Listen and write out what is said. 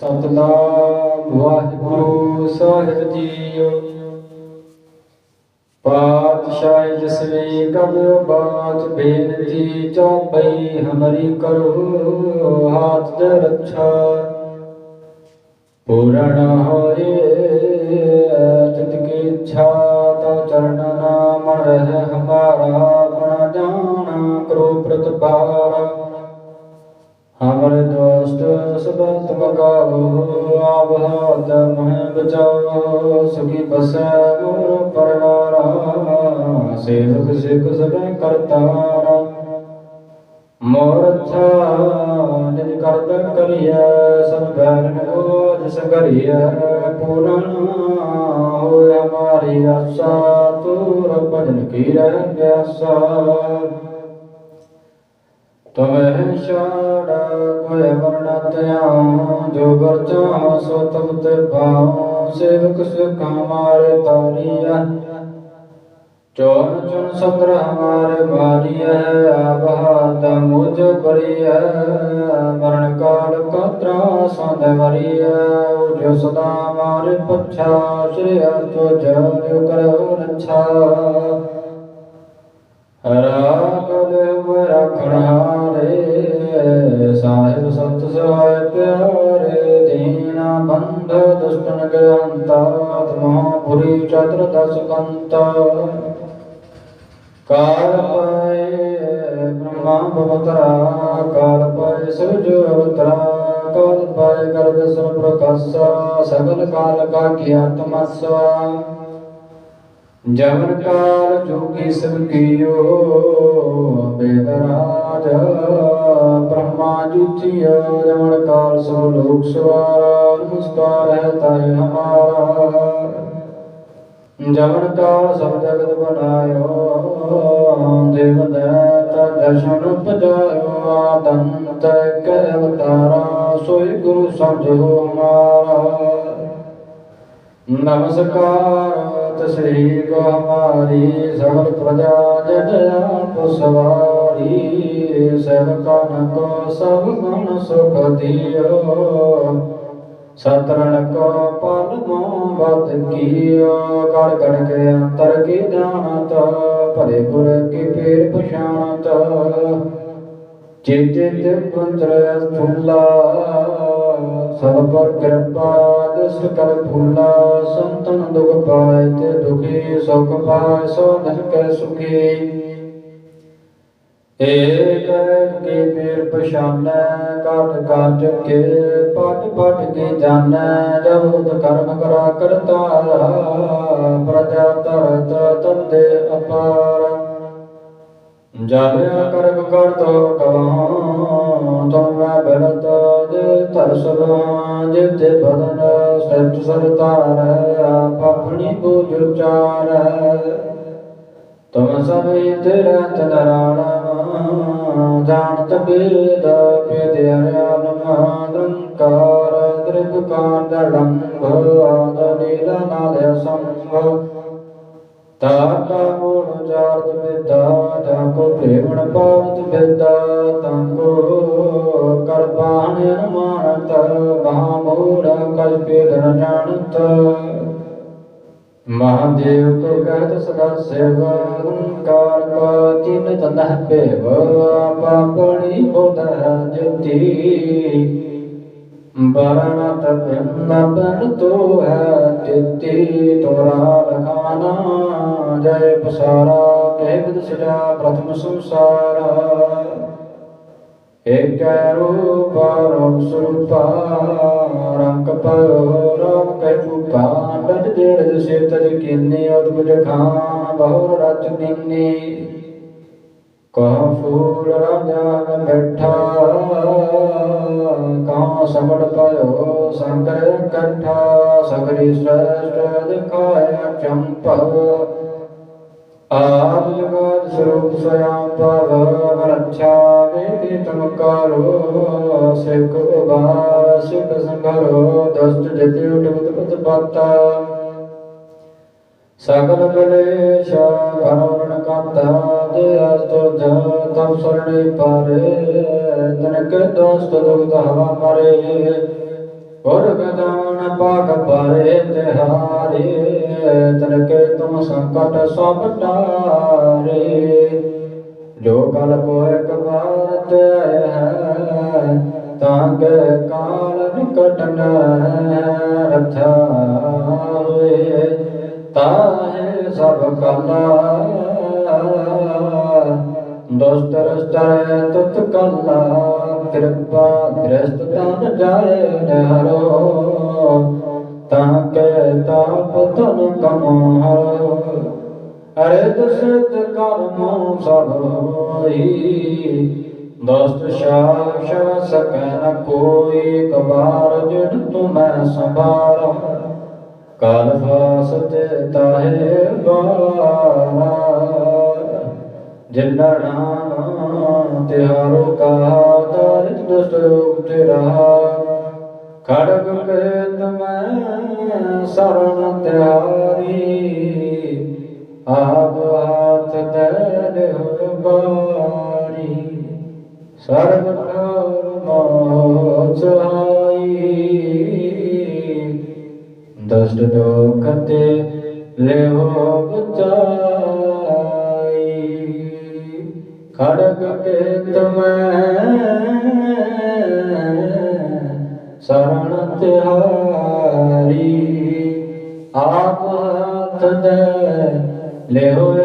ਸਤਨਾਮ ਵਾਹਿਗੁਰੂ ਸਾਹਿਬ JIO. ਪਾਤਸ਼ਾਹ ਜਸਵੇਂ ਕਬਿਓ ਬਾਤ ਬੇਨਤੀ ਚੌਪਈ, ਹਮਰੀ ਕਰੋ ਹਾਥ ਦੇ ਰੱਛਾ। ਪੂਰਨ ਹੋਏ ਤਿਤ ਕੀ ਇੱਛਾ, ਤਾ ਚਰਨ ਨਾਮ ਰਹਿ ਹਮਾਰਾ, ਆਪਣਾ ਜਾਣਾ ਕਰੋ ਪ੍ਰਤਪਾਰਾ ਹਮਰ ਦੋਸਤ ਸਬਤ ਮਗਾਵੋ ਆਪ ਮਹਿ ਬਚਾਓ ਸੁਖੀ ਬਸੈ ਗੁਰ ਪਰਵਾਰਾ ਸੇਵਕ ਸਿਖ ਸਭੈ ਕਰਤਾਰਾ ਮੋਰਥਾ ਨਿਜ ਕਰਤ ਕਰੀਐ ਸਭ ਬੈਰਨ ਕੋ ਜਿਸ ਕਰੀਐ ਪੂਰਨ ਹੋਇ ਹਮਾਰੀ ਆਸਾ ਤੂਰ ਭਜਨ ਕੀ ਰਹਿ ਪਿਆਸਾ ਤਮਹਿ ਛਾੜ ਕੋਈ ਵਰਣਾ ਧਿਆਨ ਜੋ ਵਰ ਸੋ ਤਬ ਤੇ ਪਾਉ ਸੇਵਕ ਸੁਖ ਹਮਾਰੇ ਤਾਰੀਆ ਚੋਨ ਚੁਨ ਸੰਦਰ ਹਮਾਰੇ ਮਾਰੀਐ ਆਬਹਾਦ ਮੁਝ ਬਰੀਐ ਮਰਨ ਕਾਲ ਕਤਰਾ ਸੰਧ ਵਰੀਐ ਜੋ ਸਦਾ ਮਾਰੇ ਪਛਾ, ਸ੍ਰੀ ਅਰਜੋ ਜੋ ਕਰੋ ਰੱਛਾ। ਰਾਗਲ ਦੁਸ਼ਟਨ ਕੇ ਅੰਤਾ ਚਤੁਰ ਦਸ ਕਾਲ ਪਾਏ ਬ੍ਰਹਮਾ ਬਵਤਰਾ ਕਾਲ ਪਾਏ ਸੂਰਜ ਅਵਤਰਾ ਕਾਲ ਪਾਏ ਗਰਭ ਸਰ ਪ੍ਰਕਾਸ਼ਾ ਸਗਲ ਕਾਲ ਕਾ ਕੀ ਆਤਮਸਵਾ ਕਾਲ ਜੋਗੀ ਸਭ ਕੀਓ ਬੇਦਰਾਜ ਬ੍ਰਹਮਾ ਜੁਤਿਯ ਜਮਨ ਕਾਲ ਸੋ ਲੋਕ ਸਵਾਰਾ ਨਮਸਕਾਰ ਹੈ ਤਾਏ ਹਮਾਰਾ ਜਮਨ ਕਾਲ ਸਭ ਜਗਤ ਬਨਾਇਓ ਦੇਵ ਦੈਤਾ ਦਰਸ਼ਨ ਉਪਜਾਇਓ ਆਦੰਤ ਕੈ ਅਵਤਾਰਾ, ਸੋਈ ਗੁਰੂ ਸਮਝੋ ਹਮਾਰਾ ਨਮਸਕਾਰ, ਤਸਰੀ ਕੋ ਹਮਾਰੀ ਸਗਲ ਪ੍ਰਜਾ ਜਨ ਆਪ ਸਵਾਰੀ ਸੇਵਕਨ ਕੋ ਸਭ ਗੁਣ ਸੁਖ ਦਿਓ। ਸਤਰਨ ਕੋ ਪਲ ਮੋ ਬਤ ਕੀਓ ਕੜ ਕੜ ਕੇ ਅੰਤਰ ਕੀ ਜਾਣਤ ਭਰੇ ਗੁਰ ਕੀ ਪੀਰ ਪਛਾਣਤ। ਚੇਤੇ ਤੇ ਪੰਤਰ ਫੁੱਲਾ, ਸਭ ਪਰ ਕਿਰਪਾ ਦਸ ਕਰ ਫੁੱਲਾ, ਸੰਤਨ ਦੁਖ ਪਾਏ ਤੇ ਦੁਖੀ ਸੁਖ ਪਾਏ ਸੋ ਧਨ ਕੈ ਸੁਖੀ। ਏਕ ਕੀ ਪੀਰ ਪਛਾਨੈ, ਕਾਟ ਕਾਟ ਕੇ ਪਟ ਪਟ ਕੇ ਜਾਣੈ ਜਬੁਦ ਕਰਮ ਕਰਾ ਕਰਤਾ ਪ੍ਰਜਾ ਤਰਤ ਤੰਦੇ ਅਪਾਰ। ਜਾਣਿਆ ਕਰਮ ਕਰ ਤੋ ਕਵਾਂ ਤੋ ਮੈਂ ਬਲਤ ਦੇ ਤਰਸਲਾ ਜਿਤੇ ਬਦਨ ਸੱਚ ਸਰਤਾਰ ਆਪ ਆਪਣੀ ਬੂਝ ਉਚਾਰ। ਤੁਮ ਸਭੇ ਤੇਰਾ ਤਨਰਾਣਾ ਜਾਣਤ ਤਾਤਾ ਮੋੜ ਜਾਤ ਵਿਦਾ ਤਾਕੋ ਪ੍ਰੇਮਣ ਪਾਵਤ ਵਿਦਾ ਤਾਕੋ ਕਰਬਾਨ ਅਨਮਾਨਤ, ਮਹਾ ਮੋੜ ਕਲ ਪੇਦਨ ਜਾਣਤ। ਮਹਾਦੇਵ ਕੋ ਕਹਿਤ ਸਦਾ ਸੇਵ ਕਾਰ ਤਿਨ ਤਨਹ ਪੇਵ ਪਾਪਣੀ ਬੋਧ ਜਤੀ। ਬਰਣਾ ਤਪਨ ਬਨ ਹੈ ਤਿਤੀ ਤੋਰਾ ਲਖਾਨਾ, ਜੈ ਪਸਾਰਾ, ਕਹਿ ਵਿਦ ਸਜਾ ਪ੍ਰਥਮ ਸੰਸਾਰਾ। ਏਕ ਰੂਪ ਰੂਪ ਸਰੂਪਾ ਰੰਗ ਪਇਓ ਰਾਮ ਕੈ ਚੂਪਾ ਡਜ ਡੇੜ ਸੇ ਤਜ ਕੀਨੇ ਅਦਭੁਤ ਖਾਨ ਬਹੁਰ ਰਚ ਦੀਨੇ ਕਹ ਫੂਲ ਰਾਜਾ ਮੈਂ ਬੈਠਾ ਕਹਾਂ ਸਮੜ ਪਇਓ ਸੰਕਰ ਕੰਠਾ ਸਗਰੀ ਸ੍ਰੇਸ਼ਟ ਦਿਖਾਇਆ ਚੰਪਵ ਆਪ ਜਗਤ ਸਰੂਪ ਸਯਾਮ ਪਵ ਰੱਛਾ ਵੇਦੀ ਤੁਮ ਕਰੋ ਸਿਖ ਉਬਾਰ ਸਿਖ ਸੰਘਰੋ ਦਸਤ ਜਤੀ ਉਠ ਬੁਤ ਪਾਤਾ ਸਗਲ ਕਲੇਸ਼ ਕਰਵਣ ਕੰਤਾ ਦੇ ਅਸਤੋ ਜ ਤਮ ਸਰਣੇ ਪਾਰੇ ਤਨ ਕੇ ਦੋਸਤ ਦੁਖ ਹਵਾ ਮਰੇ ਗੁਰ ਗਦਾਨ ਪਾਗ ਪਰੇ ਤਿਹਾਰੇ ਤਨ ਕੇ ਤੁਮ ਸੰਕਟ ਸਭ ਟਾਰੇ। ਜੋ ਕਲ ਕੋ ਇੱਕ ਵਾਰ ਤੇ ਹੈ, ਤਾਂ ਕੇ ਕਾਲ ਨਿਕਟ ਨ ਰਥਾ ਹੋਏ। ਤਾਹੇ ਸਭ ਕਲਾ ਕਰਮ ਸਭ ਹੋਈ ਦੋਸਤ ਸ਼ਾਸਨ ਸਕੈ ਨ ਕੋਈ ਕਬਾਰ ਜਿਨ ਤੁਮੈ ਸੰਭਾਰਾ। ਕਾਲ ਫਾਸਤੇ ਤਾਹੇ ਬਾਰਾ ਜਿਨ ਨਾਮ ਤਿਹਾਰੋ ਕਾ ਦਰਿਤ ਦੁਸ਼ਟ ਉਤਰਾ ਖੜਗ ਕੇ ਤਮੈ ਸਰਣ ਤਿਆਰੀ। ਆਪ ਹਾਥ ਦੇ ਹੋਏ ਬਾਰੀ ਸਰਬ ਮੋਹ ਚਾਈ ਦਸਤ ਦੁਖ ਤੇ ਲਿਓ ਬਚਾਈ। ਖੜਗ ਕੇ ਤਮੈ ਸਰਣ ਤਿਹਾਰੀ ਆਪ ਹੱਥ ਦੇ ਲੈ ਹੋਏ